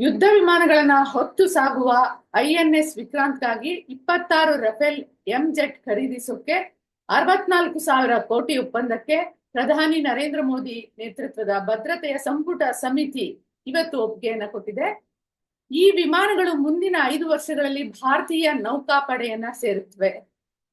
ಯುದ್ಧ ವಿಮಾನಗಳನ್ನ ಹೊತ್ತು ಸಾಗುವ ಐಎನ್ಎಸ್ ವಿಕ್ರಾಂತ್ಗಾಗಿ ಇಪ್ಪತ್ತಾರು ರಫೇಲ್ ಎಂ ಜೆಟ್ ಖರೀದಿಸೋಕೆ ಅರವತ್ನಾಲ್ಕು ಸಾವಿರ ಕೋಟಿ ಒಪ್ಪಂದಕ್ಕೆ ಪ್ರಧಾನಿ ನರೇಂದ್ರ ಮೋದಿ ನೇತೃತ್ವದ ಭದ್ರತೆಯ ಸಂಪುಟ ಸಮಿತಿ ಇವತ್ತು ಒಪ್ಪಿಗೆಯನ್ನ ಕೊಟ್ಟಿದೆ. ಈ ವಿಮಾನಗಳು ಮುಂದಿನ ಐದು ವರ್ಷಗಳಲ್ಲಿ ಭಾರತೀಯ ನೌಕಾಪಡೆಯನ್ನ ಸೇರುತ್ತವೆ.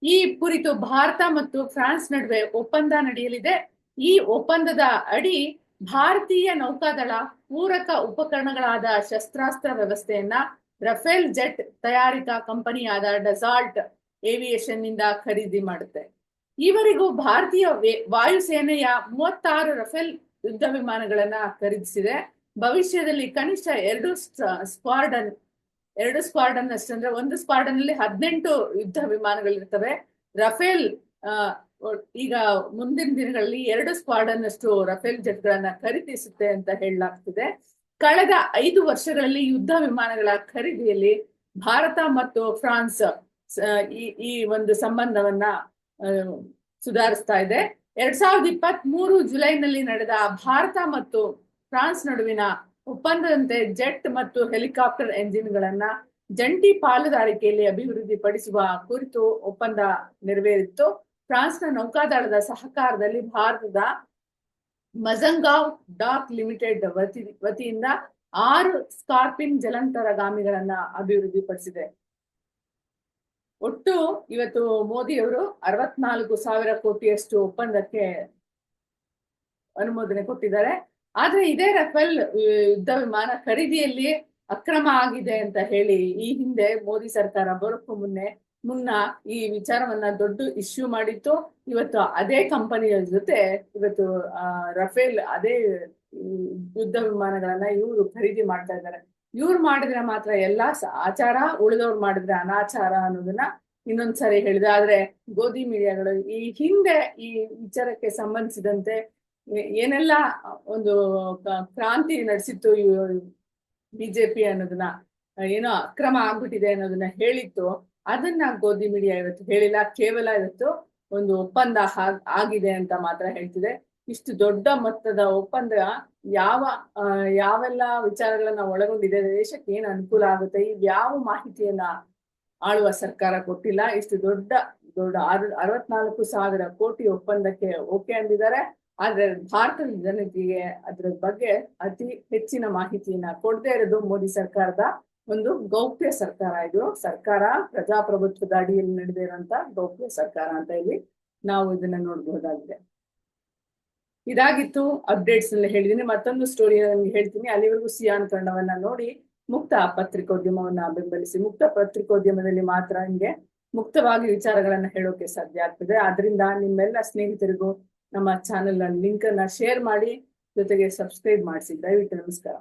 ಈ ಕುರಿತು ಭಾರತ ಮತ್ತು ಫ್ರಾನ್ಸ್ ನಡುವೆ ಒಪ್ಪಂದ ನಡೆಯಲಿದೆ. ಈ ಒಪ್ಪಂದದ ಅಡಿ ಭಾರತೀಯ ನೌಕಾದಳ ಪೂರಕ ಉಪಕರಣಗಳಾದ ಶಸ್ತ್ರಾಸ್ತ್ರ ವ್ಯವಸ್ಥೆಯನ್ನ ರಫೇಲ್ ಜೆಟ್ ತಯಾರಿಕಾ ಕಂಪನಿಯಾದ ಡಸಾಲ್ಟ್ ಏವಿಯೇಷನ್ನಿಂದ ಖರೀದಿ ಮಾಡುತ್ತೆ. ಈವರೆಗೂ ಭಾರತೀಯ ವಾಯುಸೇನೆಯ ಮೂವತ್ತಾರು ರಫೇಲ್ ಯುದ್ಧ ವಿಮಾನಗಳನ್ನ ಖರೀದಿಸಿದೆ. ಭವಿಷ್ಯದಲ್ಲಿ ಕನಿಷ್ಠ ಎರಡು ಸ್ಕ್ವಾಡನ್ ಎರಡು ಸ್ಕ್ವಾರ್ಡನ್ ಅಷ್ಟಂದ್ರೆ ಒಂದು ಸ್ಕ್ವಾಡನ್ ಅಲ್ಲಿ ಹದಿನೆಂಟು ಯುದ್ಧ ವಿಮಾನಗಳಿರ್ತವೆ. ರಫೇಲ್ ಈಗ ಮುಂದಿನ ದಿನಗಳಲ್ಲಿ ಎರಡು ಸ್ಕ್ವಾಡನ್ ಅಷ್ಟು ರಫೇಲ್ ಜೆಟ್ ಗಳನ್ನ ಖರೀದಿಸುತ್ತೆ ಅಂತ ಹೇಳಲಾಗ್ತಿದೆ. ಕಳೆದ ಐದು ವರ್ಷಗಳಲ್ಲಿ ಯುದ್ಧ ವಿಮಾನಗಳ ಖರೀದಿಯಲ್ಲಿ ಭಾರತ ಮತ್ತು ಫ್ರಾನ್ಸ್ ಈ ಒಂದು ಸಂಬಂಧವನ್ನ ಸುಧಾರಿಸ್ತಾ ಇದೆ. ಎರಡ್ ಸಾವಿರದ ಇಪ್ಪತ್ತ್ ಮೂರು ಜುಲೈನಲ್ಲಿ ನಡೆದ ಭಾರತ ಮತ್ತು ಫ್ರಾನ್ಸ್ ನಡುವಿನ ಒಪ್ಪಂದದಂತೆ ಜೆಟ್ ಮತ್ತು ಹೆಲಿಕಾಪ್ಟರ್ ಎಂಜಿನ್ಗಳನ್ನ ಜಂಟಿ ಪಾಲುದಾರಿಕೆಯಲ್ಲಿ ಅಭಿವೃದ್ಧಿಪಡಿಸುವ ಕುರಿತು ಒಪ್ಪಂದ ನೆರವೇರಿತ್ತು. ಫ್ರಾನ್ಸ್ನ ನೌಕಾದಳದ ಸಹಕಾರದಲ್ಲಿ ಭಾರತದ ಮಜಂಗಾವ್ ಡಾಕ್ ಲಿಮಿಟೆಡ್ ವತಿ, ವತಿಯಿಂದ ಆರು ಸ್ಕಾರ್ಪಿನ್ ಜಲಂತರಗಾಮಿಗಳನ್ನ ಅಭಿವೃದ್ಧಿಪಡಿಸಿದೆ. ಒಟ್ಟು ಇವತ್ತು ಮೋದಿಯವರು ಅರವತ್ನಾಲ್ಕು ಸಾವಿರ ಕೋಟಿಯಷ್ಟು ಒಪ್ಪಂದಕ್ಕೆ ಅನುಮೋದನೆ ಕೊಟ್ಟಿದ್ದಾರೆ. ಆದ್ರೆ ಇದೇ ರಫೇಲ್ ಯುದ್ಧ ವಿಮಾನ ಖರೀದಿಯಲ್ಲಿ ಅಕ್ರಮ ಆಗಿದೆ ಅಂತ ಹೇಳಿ ಈ ಹಿಂದೆ ಮೋದಿ ಸರ್ಕಾರ ಬರೋಕ್ಕೂ ಮುನ್ನೆ ಮುನ್ನ ಈ ವಿಚಾರವನ್ನ ದೊಡ್ಡ ಇಶ್ಯೂ ಮಾಡಿತ್ತು. ಇವತ್ತು ಅದೇ ಕಂಪನಿಯ ಜೊತೆ ಇವತ್ತು ರಫೇಲ್ ಅದೇ ಯುದ್ಧ ವಿಮಾನಗಳನ್ನ ಇವರು ಖರೀದಿ ಮಾಡ್ತಾ ಇದ್ದಾರೆ. ಇವ್ರು ಮಾಡಿದ್ರೆ ಮಾತ್ರ ಎಲ್ಲಾ ಆಚಾರ ಉಳಿದವ್ರು ಮಾಡಿದ್ರೆ ಅನಾಚಾರ ಅನ್ನೋದನ್ನ ಇನ್ನೊಂದ್ಸರಿ ಹೇಳಿದ. ಆದ್ರೆ ಗೋಧಿ ಮೀಡಿಯಾಗಳು ಈ ಹಿಂದೆ ಈ ವಿಚಾರಕ್ಕೆ ಸಂಬಂಧಿಸಿದಂತೆ ಏನೆಲ್ಲ ಒಂದು ಕ್ರಾಂತಿ ನಡೆಸಿತ್ತು ಬಿಜೆಪಿ ಅನ್ನೋದನ್ನ, ಏನೋ ಅಕ್ರಮ ಆಗ್ಬಿಟ್ಟಿದೆ ಅನ್ನೋದನ್ನ ಹೇಳಿತ್ತು. ಅದನ್ನ ಗೋಧಿ ಮೀಡಿಯಾ ಇವತ್ತು ಹೇಳಿಲ್ಲ. ಕೇವಲ ಇವತ್ತು ಒಂದು ಒಪ್ಪಂದ ಆಗಿದೆ ಅಂತ ಮಾತ್ರ ಹೇಳ್ತಿದೆ. ಇಷ್ಟು ದೊಡ್ಡ ಮೊತ್ತದ ಒಪ್ಪಂದ ಯಾವ ಯಾವೆಲ್ಲ ವಿಚಾರಗಳನ್ನ ಒಳಗೊಂಡಿದೆ, ದೇಶಕ್ಕೆ ಏನ್ ಅನುಕೂಲ ಆಗುತ್ತೆ ಯಾವ ಮಾಹಿತಿಯನ್ನ ಆಳುವ ಸರ್ಕಾರ ಕೊಟ್ಟಿಲ್ಲ. ಇಷ್ಟು ದೊಡ್ಡ ದೊಡ್ಡ ಅರ ಅರವತ್ನಾಲ್ಕು ಸಾವಿರ ಕೋಟಿ ಒಪ್ಪಂದಕ್ಕೆ ಓಕೆ ಅಂದಿದ್ದಾರೆ. ಆದ್ರೆ ಭಾರತದ ಜನತೆಗೆ ಅದ್ರ ಬಗ್ಗೆ ಅತಿ ಹೆಚ್ಚಿನ ಮಾಹಿತಿಯನ್ನ ಕೊಡದೇ ಇರೋದು ಮೋದಿ ಸರ್ಕಾರದ ಒಂದು ಗೌಪ್ಯ ಸರ್ಕಾರ ಇದು. ಸರ್ಕಾರ ಪ್ರಜಾಪ್ರಭುತ್ವದ ಅಡಿಯಲ್ಲಿ ನಡೆದಿರುವಂತ ಗೌಪ್ಯ ಸರ್ಕಾರ ಅಂತ ಇಲ್ಲಿ ನಾವು ಇದನ್ನ ನೋಡಬಹುದಾಗಿದೆ. ಇದಾಗಿತ್ತು ಅಪ್ಡೇಟ್ಸ್ನಲ್ಲಿ ಹೇಳಿದೀನಿ. ಮತ್ತೊಂದು ಸ್ಟೋರಿ ಹೇಳ್ತೀನಿ. ಅಲ್ಲಿವರೆಗೂ ಸಿಯಾನ್ ಕನ್ನಡವನ್ನ ನೋಡಿ ಮುಕ್ತ ಪತ್ರಿಕೋದ್ಯಮವನ್ನ ಬೆಂಬಲಿಸಿ. ಮುಕ್ತ ಪತ್ರಿಕೋದ್ಯಮದಲ್ಲಿ ಮಾತ್ರ ನಿಮ್ಗೆ ಮುಕ್ತವಾಗಿ ವಿಚಾರಗಳನ್ನ ಹೇಳೋಕೆ ಸಾಧ್ಯ ಆಗ್ತದೆ. ಆದ್ರಿಂದ ನಿಮ್ಮೆಲ್ಲ ಸ್ನೇಹಿತರಿಗೂ ನಮ್ಮ ಚಾನೆಲ್ ಲಿಂಕ್ ಅನ್ನ ಶೇರ್ ಮಾಡಿ ಜೊತೆಗೆ ಸಬ್ಸ್ಕ್ರೈಬ್ ಮಾಡಿಸಿ. ದಯವಿಟ್ಟು ನಮಸ್ಕಾರ.